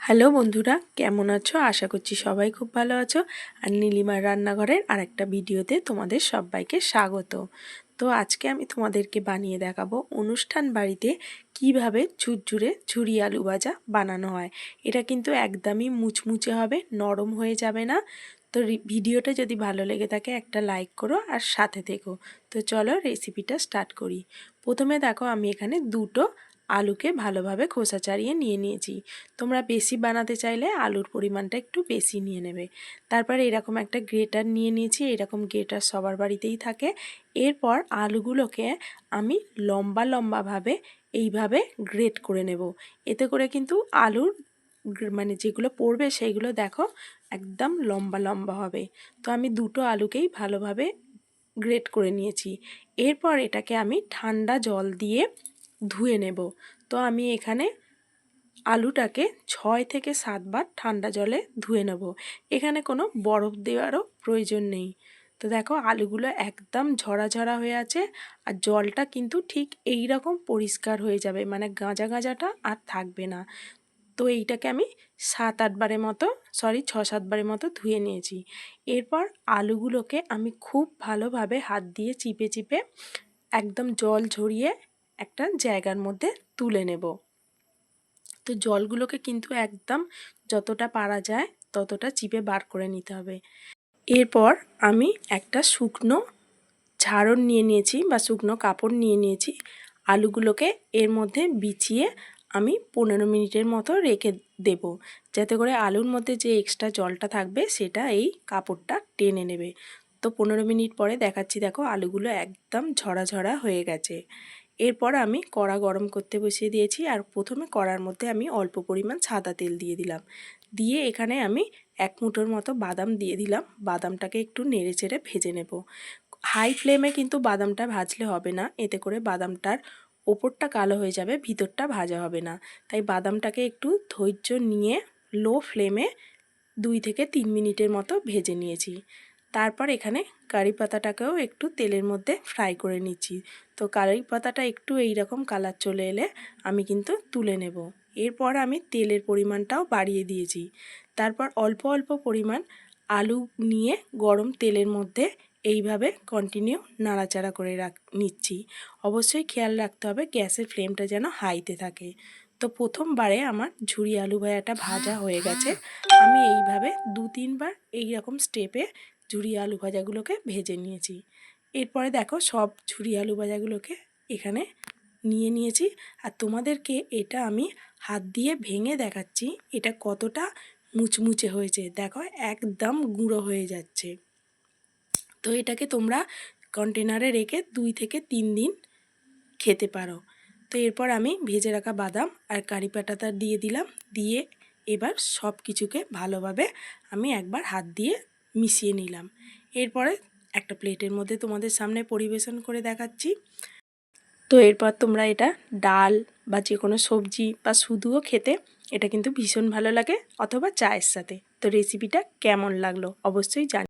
Hello বন্ধুরা, কেমন আছো? আশা করছি সবাই খুব ভালো আছো। আর নীলিমার রান্নাঘরের আরেকটা ভিডিওতে তোমাদের সবাইকে স্বাগত। তো আজকে আমি তোমাদেরকে বানিয়ে দেখাবো অনুষ্ঠান বাড়িতে কীভাবে ঝুরঝুরে ঝুরি আলু ভাজা বানানো হয়। এটা কিন্তু একদমই মুচমুচে হবে, নরম হয়ে যাবে না। তো ভিডিওটা যদি ভালো লেগে থাকে একটা লাইক করো আর সাথে থেকো। তো চলো রেসিপিটা স্টার্ট করি। প্রথমে দেখো আমি এখানে দুটো আলুকে ভালোভাবে খোসা ছাড়িয়ে নিয়ে নিয়েছি। তোমরা বেশি বানাতে চাইলে আলুর পরিমাণটা একটু বেশি নিয়ে নেবে। তারপরে এরকম একটা গ্রেটার নিয়ে নিয়েছি, এরকম গ্রেটার সবার বাড়িতেই থাকে। এরপর আলুগুলোকে আমি লম্বা লম্বাভাবে এইভাবে গ্রেট করে নেব। এতে করে কিন্তু আলুর মানে যেগুলো পড়বে সেইগুলো দেখো একদম লম্বা লম্বা হবে। তো আমি দুটো আলুকেই ভালোভাবে গ্রেট করে নিয়েছি। এরপর এটাকে আমি ঠান্ডা জল দিয়ে ধুয়ে নেব। তো আমি এখানে আলুটাকে ছয় থেকে সাতবার ঠান্ডা জলে ধুয়ে নেব। এখানে কোনো বরফ দেওয়ারও প্রয়োজন নেই। তো দেখো, আলুগুলো একদম ঝরা ঝরা হয়ে আছে আর জলটা কিন্তু ঠিক এই রকম পরিষ্কার হয়ে যাবে মানে গাঁজা গাঁজাটা আর থাকবে না। তো এইটাকে আমি সাত আটবারের মতো, সরি, ছ সাতবারের মতো ধুয়ে নিয়েছি। এরপর আলুগুলোকে আমি খুব ভালোভাবে হাত দিয়ে চিপে চিপে একদম জল ঝরিয়ে একটা জায়গার মধ্যে তুলে নেব। তো জলগুলোকে কিন্তু একদম যতটা পারা যায় ততটা চিপে বার করে নিতে হবে। এরপর আমি একটা শুকনো ঝাড়ন নিয়ে নিয়েছি বা শুকনো কাপড় নিয়ে নিয়েছি। আলুগুলোকে এর মধ্যে বিছিয়ে আমি পনেরো মিনিটের মতো রেখে দেব। যাতে করে আলুর মধ্যে যে এক্সট্রা জলটা থাকবে সেটা এই কাপড়টা টেনে নেবে। তো পনেরো মিনিট পরে দেখাচ্ছি দেখো আলুগুলো একদম ঝরা ঝরা হয়ে গেছে। এরপর আমি কড়া গরম করতে বসিয়ে দিয়েছি আর প্রথমে কড়ার মধ্যে আমি অল্প পরিমাণ সাদা তেল দিয়ে দিলাম। দিয়ে এখানে আমি এক মুঠোর মতো বাদাম দিয়ে দিলাম। বাদামটাকে একটু নেড়ে চেড়ে ভেজে নেব। হাই ফ্লেমে কিন্তু বাদামটা ভাজলে হবে না। এতে করে বাদামটার ওপরটা কালো হয়ে যাবে, ভিতরটা ভাজা হবে না। তাই বাদামটাকে একটু ধৈর্য নিয়ে লো ফ্লেমে দুই থেকে তিন মিনিটের মতো ভেজে নিয়েছি। তারপর এখানে কারি পাতাটাকেও একটু তেলের মধ্যে ফ্রাই করে নিচ্ছি। তো কারি পাতাটা একটু এই রকম কালার চলে এলে আমি কিন্তু তুলে নেব। এরপর আমি তেলের পরিমাণটাও বাড়িয়ে দিয়েছি। তারপর অল্প অল্প পরিমাণ আলু নিয়ে গরম তেলের মধ্যে এইভাবে কন্টিনিউ নাড়াচাড়া করে রাখ, নিচ্ছি। অবশ্যই খেয়াল রাখতে হবে গ্যাসের ফ্লেমটা যেন হাইতে থাকে। তো প্রথমবারে আমার ঝুরি আলু ভাজাটা ভাজা হয়ে গেছে। আমি এইভাবে দু তিনবার এই রকম স্টেপে ঝুরি আলু ভাজাগুলোকে ভেজে নিয়েছি। এরপরে দেখো সব ঝুরি আলু ভাজাগুলোকে এখানে নিয়ে নিয়েছি। আর তোমাদেরকে এটা আমি হাত দিয়ে ভেঙে দেখাচ্ছি এটা কতটা মুচমুচে হয়েছে। দেখো একদম গুঁড়ো হয়ে যাচ্ছে। তো এটাকে তোমরা কন্টেনারে রেখে দুই থেকে তিন দিন খেতে পারো। তো এরপর আমি ভেজে রাখা বাদাম আর কারি পাটাটা দিয়ে দিলাম। দিয়ে এবার সব কিছুকে ভালোভাবে আমি একবার হাত দিয়ে মিশিয়ে নিলাম। এরপরে একটা প্লেটের মধ্যে তোমাদের সামনে পরিবেশন করে দেখাচ্ছি। তো এরপর তোমরা এটা ডাল বা যে কোনো সবজি বা শুধুও খেতে, এটা কিন্তু ভীষণ ভালো লাগে অথবা চায়ের সাথে। তো রেসিপিটা কেমন লাগল অবশ্যই জানি।